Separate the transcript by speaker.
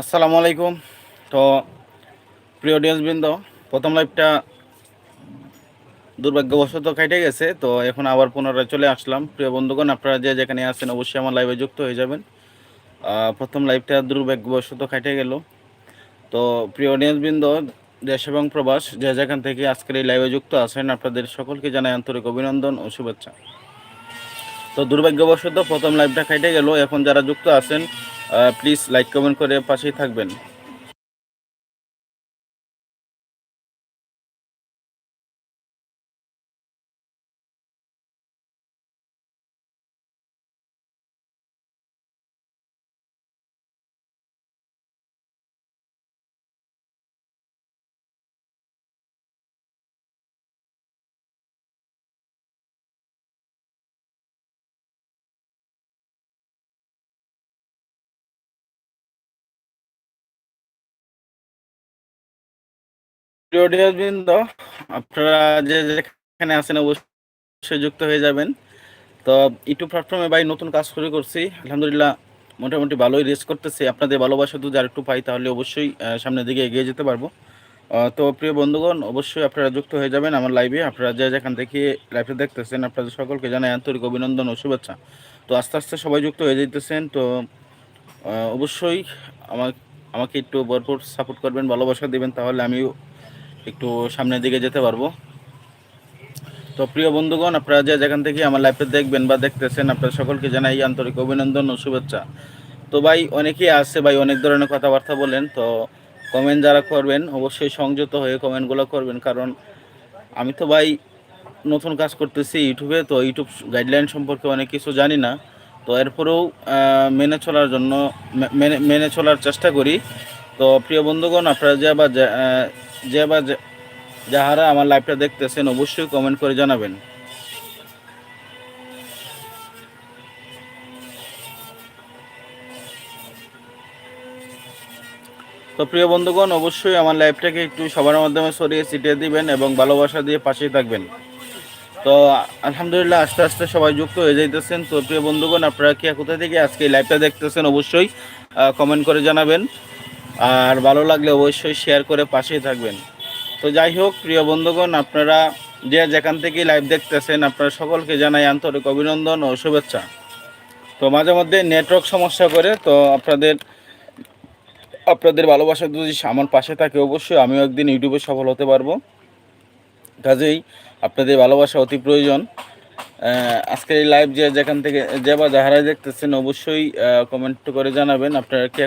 Speaker 1: আসসালামু আলাইকুম। তো প্রিয় বৃন্দ প্রথম লাইভটা দুর্ভাগ্যবশত কেটে গেছে, তো এখন আবার পুনরায় চলে আসলাম। প্রিয় বন্ধুগণ, আপনারা যে যেখানে আছেন অবশ্যই আমার লাইভে যুক্ত হয়ে যাবেন। প্রথম লাইভটা দুর্ভাগ্যবশত কেটে গেল। তো প্রিয় বৃন্দ দেশ এবং প্রবাস, যে যেখান থেকে আজকের এই লাইভে যুক্ত আছেন, আপনাদের সকলকে জানাই আন্তরিক অভিনন্দন ও শুভেচ্ছা। তো দুর্ভাগ্যবশত প্রথম লাইভটা কেটে গেল। এখন যারা যুক্ত আছেন প্লিজ লাইক কমেন্ট করে পাশেই থাকবেন। প্রিয় বৃন্দ আপনারা যে যেখানে আছেন অবশ্যই যুক্ত হয়ে যাবেন। তো ইউটিউব প্ল্যাটফর্মে ভাই নতুন কাজ শুরু করছি। আলহামদুলিল্লাহ মোটামুটি ভালোই রেস করতেছি। আপনাদের ভালোবাসা যদি আর একটু পাই, তাহলে অবশ্যই সামনের দিকে এগিয়ে যেতে পারব। তো প্রিয় বন্ধুগণ, অবশ্যই আপনারা যুক্ত হয়ে যাবেন আমার লাইভে আপনারা যে যেখান থেকে লাইভে দেখতেছেন, আপনাদের সকলকে জানাই আন্তরিক অভিনন্দন ও শুভেচ্ছা। তো আস্তে আস্তে সবাই যুক্ত হয়ে যেতেছেন তো অবশ্যই আমার আমাকে একটু ভরপুর সাপোর্ট করবেন, ভালোবাসা দিবেন, তাহলে আমিও একটু সামনের দিকে যেতে পারব। তো প্রিয় বন্ধুগণ, আপনারা যে যেখান থেকে আমার লাইফে দেখবেন বা দেখতেছেন আপনারা সকলকে জানাই আন্তরিক অভিনন্দন ও শুভেচ্ছা। তো ভাই, অনেকেই আছে ভাই, অনেক ধরনের কথাবার্তা বলেন তো কমেন্ট যারা করবেন, অবশ্যই সংযত হয়ে কমেন্টগুলো করবেন, কারণ আমি তো ভাই নতুন কাজ করতেছি ইউটিউবে, তো ইউটিউব গাইডলাইন সম্পর্কে অনেক কিছু জানি না। তো এরপরেও মেনে চলার জন্য মেনে মেনে চলার চেষ্টা করি। তো প্রিয় বন্ধুগণ, আপনারা যে বা যে বা যাহারা আমার লাইভটা দেখতেছেন, অবশ্যই কমেন্ট করে জানাবেন। তো প্রিয় বন্ধুগণ, অবশ্যই আমার লাইভটাকে একটু সবার মাধ্যমে সরিয়ে ছিটিয়ে দিবেন এবং ভালোবাসা দিয়ে পাশেই থাকবেন। তো আলহামদুলিল্লাহ, আস্তে আস্তে সবাই যুক্ত হয়ে যাইতেছেন। তো প্রিয় বন্ধুগণ, আপনারা কে কোথা থেকে আজকে লাইভটা দেখতেছেন, অবশ্যই কমেন্ট করে জানাবেন। আর ভালো লাগলে অবশ্যই শেয়ার করে পাশেই থাকবেন। তো যাই হোক, প্রিয় বন্ধুগণ, আপনারা যে যেখান থেকে লাইভ দেখতেছেন, আপনারা সকলকে জানাই আন্তরিক অভিনন্দন ও শুভেচ্ছা। তো মাঝে মধ্যে নেটওয়ার্ক সমস্যা করে, তো আপনাদের আপনাদের ভালোবাসা যদি আমার পাশে থাকে, অবশ্যই আমিও একদিন ইউটিউবে সফল হতে পারব। কাজেই আপনাদের ভালোবাসা অতি প্রয়োজন। আজকের এই লাইভ যে যেখান থেকে, যে বা যাহারাই দেখতেছেন, অবশ্যই কমেন্ট করে জানাবেন আপনারা কে